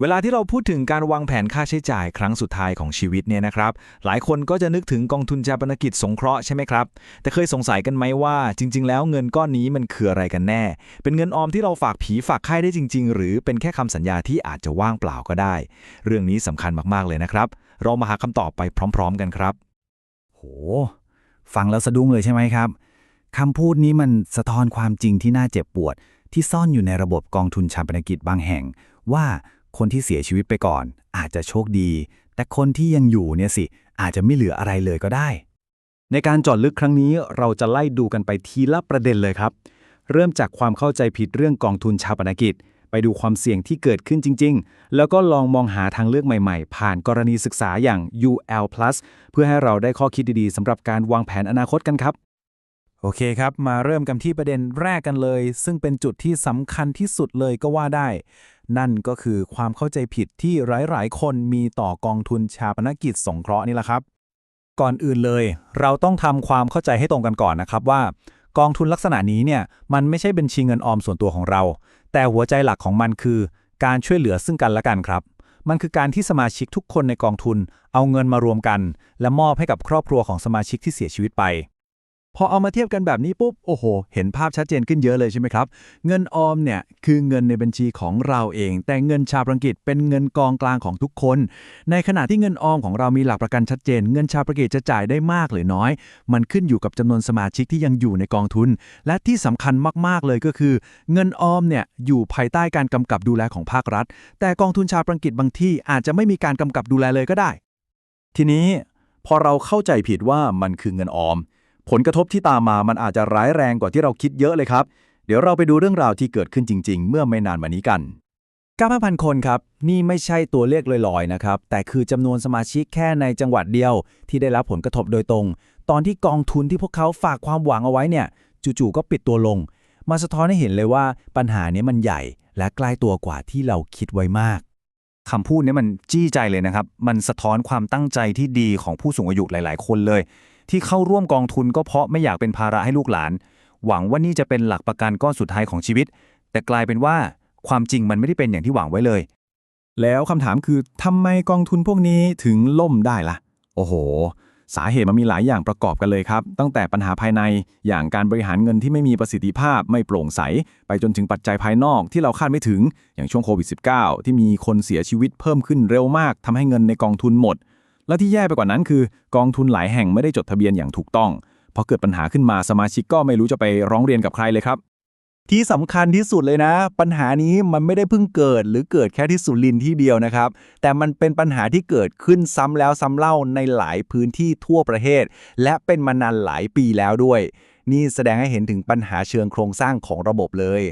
เวลาที่เราพูดถึงการวางแผนค่าใช้จ่ายครั้งสุดท้ายของชีวิตเนี่ยนะครับ หลายคนก็จะนึกถึงกองทุนชาปนกิจสงเคราะห์ใช่ไหมครับ แต่เคยสงสัยกันไหมว่าจริง ๆ แล้วเงินก้อนนี้มันคืออะไรกันแน่ เป็นเงินออมที่เราฝากผีฝากไข้ได้จริง ๆ หรือเป็นแค่คำสัญญาที่อาจจะว่างเปล่าก็ได้ เรื่องนี้สำคัญมากๆเลยนะครับ เรามาหาคำตอบไปพร้อม ๆ กันครับ โห ฟังแล้วสะดุ้งเลยใช่ไหมครับคำพูดนี้มันสะท้อนความจริงที่น่าเจ็บปวด ที่ซ่อนอยู่ในระบบกองทุนชาปนกิจบางแห่ง ว่า คนที่เสียชีวิตไปก่อน อาจจะโชคดี แต่คนที่ยังอยู่เนี่ยสิ อาจจะไม่เหลืออะไรเลยก็ได้ ในการจอดลึกครั้งนี้เราจะไล่ดูกันไปทีละประเด็นเลยครับ เริ่มจากความเข้าใจผิดเรื่องกองทุนชาปนกิจ ไปดูความเสี่ยงที่เกิดขึ้นจริง ๆ แล้วก็ลองมองหาทางเลือกใหม่ๆ ผ่านกรณีศึกษาอย่าง UL+ เพื่อให้เราได้ข้อคิดดีๆสำหรับการวางแผนอนาคตกันครับ โอเคครับ มาเริ่มกันที่ประเด็นแรกกันเลย ซึ่งเป็นจุดที่สำคัญที่สุดเลยก็ว่าได้ นั่นก็คือความเข้าใจผิดที่หลาย ๆ คนมีต่อกองทุนชาปนกิจสงเคราะห์นี่แหละครับ ก่อนอื่นเลย เราต้องทำความเข้าใจให้ตรงกันก่อนนะครับว่า กองทุนลักษณะนี้เนี่ยมันไม่ใช่บัญชีเงินออมส่วนตัวของเรา แต่หัวใจหลักของมันคือ การช่วยเหลือซึ่งกันและกันครับ มันคือการที่สมาชิกทุกคนในกองทุน เอาเงินมารวมกัน และมอบให้กับครอบครัวของสมาชิกที่เสียชีวิตไป พอเอามาเทียบกันแบบนี้ปุ๊บ โอ้โห เห็นภาพชัดเจนขึ้นเยอะเลยใช่ไหมครับ เงินออมเนี่ย คือเงินในบัญชีของเราเอง แต่เงินชาปนกิจเป็นเงินกองกลางของทุกคน ในขณะที่เงินออมของเรามีหลักประกันชัดเจน เงินชาปนกิจจะจ่ายได้มากหรือน้อย มันขึ้นอยู่กับจำนวนสมาชิกที่ยังอยู่ในกองทุน และที่สำคัญมากๆเลยก็คือ เงินออมเนี่ยอยู่ภายใต้การกำกับดูแลของภาครัฐ แต่กองทุนชาปนกิจบางที่อาจจะไม่มีการกำกับดูแลเลยก็ได้ ทีนี้พอเราเข้าใจผิดว่ามันคือเงินออม ผลกระทบที่ตามมามันอาจจะร้ายแรงกว่าที่เราคิดเยอะเลยครับ เดี๋ยวเราไปดูเรื่องราวที่เกิดขึ้นจริง ๆ เมื่อไม่นานมานี้กัน9,000 คนครับ นี่ไม่ใช่ตัวเลขลอยๆนะครับ แต่คือจำนวนสมาชิกแค่ในจังหวัดเดียว ที่ได้รับผลกระทบโดยตรง ตอนที่กองทุนที่พวกเขาฝากความหวังเอาไว้เนี่ย จู่ๆก็ปิดตัวลง มาสะท้อนให้เห็นเลยว่าปัญหานี้มันใหญ่ และใกล้ตัวกว่าที่เราคิดไว้มากคำพูดนี้มันจี้ใจเลยนะครับ มันสะท้อนความตั้งใจที่ดีของผู้สูงอายุหลาย ๆ คนเลย ที่เข้าร่วมกองทุนก็เพราะไม่อยากเป็นภาระให้ลูกหลาน หวังว่านี่จะเป็นหลักประกันก้อนสุดท้ายของชีวิต แต่กลายเป็นว่าความจริงมันไม่ได้เป็นอย่างที่หวังไว้เลย แล้วคำถามคือทำไมกองทุนพวกนี้ถึงล่มได้ล่ะ โอ้โห สาเหตุมันมีหลายอย่างประกอบกันเลยครับ ตั้งแต่ปัญหาภายในอย่างการบริหารเงินที่ไม่มีประสิทธิภาพไม่โปร่งใส ไปจนถึงปัจจัยภายนอกที่เราคาดไม่ถึงอย่างช่วงโควิด -19 ที่มีคนเสียชีวิตเพิ่มขึ้นเร็วมากทำให้เงินในกองทุนหมด และที่แย่ไปกว่านั้นคือ กองทุนหลายแห่งไม่ได้จดทะเบียนอย่างถูกต้องพอเกิดปัญหาขึ้นมาสมาชิกก็ไม่รู้จะไปร้องเรียนกับใครเลยครับ ที่สำคัญที่สุดเลยนะ ปัญหานี้มันไม่ได้เพิ่งเกิด หรือเกิดแค่ที่สุรินทร์ที่เดียวนะครับ แต่มันเป็นปัญหาที่เกิดขึ้นซ้ำแล้วซ้ำเล่าในหลายพื้นที่ทั่วประเทศ และเป็นมานานหลายปีแล้วด้วย นี่แสดงให้เห็นถึงปัญหาเชิงโครงสร้างของระบบเลย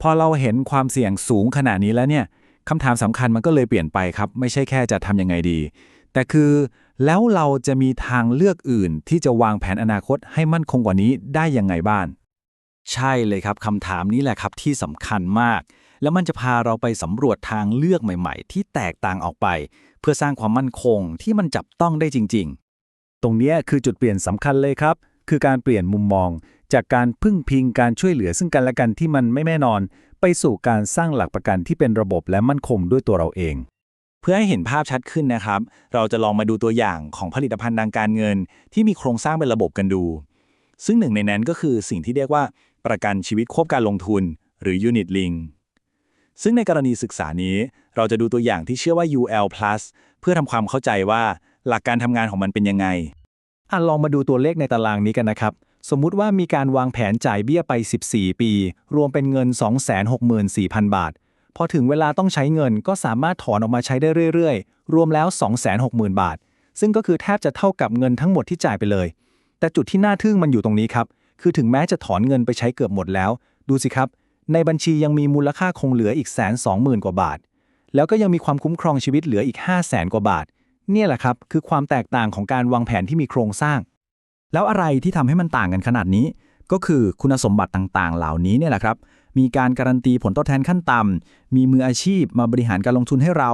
พอเราเห็นความเสี่ยงสูงขนาดนี้แล้วเนี่ยคำถามสำคัญมันก็เลยเปลี่ยนไปครับ ไม่ใช่แค่จะทำยังไงดี แต่คือแล้วเราจะมีทางเลือกอื่นที่จะวางแผนอนาคตให้มั่นคงกว่านี้ได้ยังไงบ้างใช่เลยครับคำถามนี้แหละครับที่สำคัญมาก แล้วมันจะพาเราไปสำรวจทางเลือกใหม่ ๆ ที่แตกต่างออกไป เพื่อสร้างความมั่นคงที่มันจับต้องได้จริง ๆ ตรงเนี้ยคือจุดเปลี่ยนสำคัญเลยครับ คือการเปลี่ยนมุมมอง จากการพึ่งพิงการช่วยเหลือซึ่งกันและกันที่มันไม่แน่นอน ไปสู่การสร้างหลักประกันที่เป็นระบบและมั่นคงด้วยตัวเราเองเพื่อให้เห็นภาพชัดขึ้นนะครับ เราจะลองมาดูตัวอย่างของผลิตภัณฑ์ทางการเงิน ที่มีโครงสร้างเป็นระบบกันดู ซึ่งหนึ่งในนั้นก็คือสิ่งที่เรียกว่าประกันชีวิตควบการลงทุน หรือ Unit Link ซึ่งในกรณีศึกษานี้ เราจะดูตัวอย่างที่เชื่อว่า UL+ เพื่อทำความเข้าใจว่าหลักการทำงานของมันเป็นยังไงอะลองมาดูตัวเลขในตารางนี้กันนะครับ สมมุติว่ามีการวางแผนจ่ายเบี้ยไป 14 ปี รวมเป็นเงิน 264,000 บาท พอถึงเวลาต้องใช้เงินก็สามารถถอนออกมาใช้ได้เรื่อยๆ รวมแล้ว 260,000 บาท ซึ่งก็คือแทบจะเท่ากับเงินทั้งหมดที่จ่ายไปเลย แต่จุดที่น่าทึ่งมันอยู่ตรงนี้ครับ คือถึงแม้จะถอนเงินไปใช้เกือบหมดแล้ว ดูสิครับ ในบัญชียังมีมูลค่าคงเหลืออีกแสนสองหมื่นกว่าบาท แล้วก็ยังมีความคุ้มครองชีวิตเหลืออีก 5 0 0แสนกว่าบาท เนี่ยแหละครับคือความแตกต่างของการวางแผนที่มีโครงสร้าง แล้วอะไรที่ทำให้มันต่างกันขนาดนี้ ก็คือคุณสมบัติต่างๆ เหล่านี้เนี่ยแหละครับ มีการการันตีผลตอบแทนขั้นต่ำ มีมืออาชีพมาบริหารการลงทุนให้เรา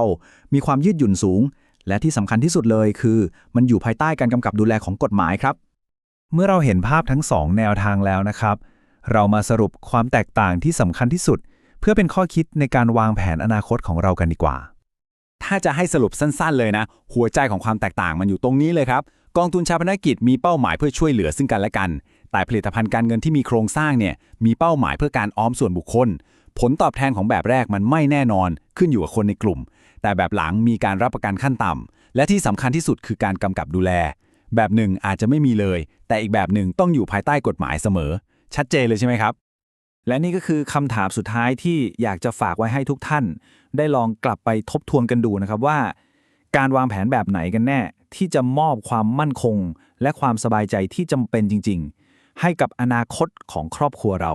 มีความยืดหยุ่นสูง และที่สำคัญที่สุดเลยคือ มันอยู่ภายใต้การกำกับดูแลของกฎหมายครับ เมื่อเราเห็นภาพทั้งสองแนวทางแล้วนะครับ เรามาสรุปความแตกต่างที่สำคัญที่สุด เพื่อเป็นข้อคิดในการวางแผนอนาคตของเรากันดีกว่า ถ้าจะให้สรุปสั้นๆ เลยนะ หัวใจของความแตกต่างมันอยู่ตรงนี้เลยครับ กองทุนชาปนกิจมีเป้าหมายเพื่อช่วยเหลือซึ่งกันและกัน แต่ผลิตภัณฑ์การเงินที่มีโครงสร้างเนี่ยมีเป้าหมายเพื่อการออมส่วนบุคคล ผลตอบแทนของแบบแรกมันไม่แน่นอนขึ้นอยู่กับคนในกลุ่ม แต่แบบหลังมีการรับประกันขั้นต่ำและที่สำคัญที่สุดคือการกำกับดูแล แบบหนึ่งอาจจะไม่มีเลย แต่อีกแบบหนึ่งต้องอยู่ภายใต้กฎหมายเสมอ ชัดเจนเลยใช่ไหมครับ และนี่ก็คือคำถามสุดท้ายที่อยากจะฝากไว้ให้ทุกท่าน ได้ลองกลับไปทบทวนกันดูนะครับว่า การวางแผนแบบไหนกันแน่ ที่จะมอบความมั่นคง และความสบายใจที่จำเป็นจริง ๆ ให้กับอนาคตของครอบครัวเรา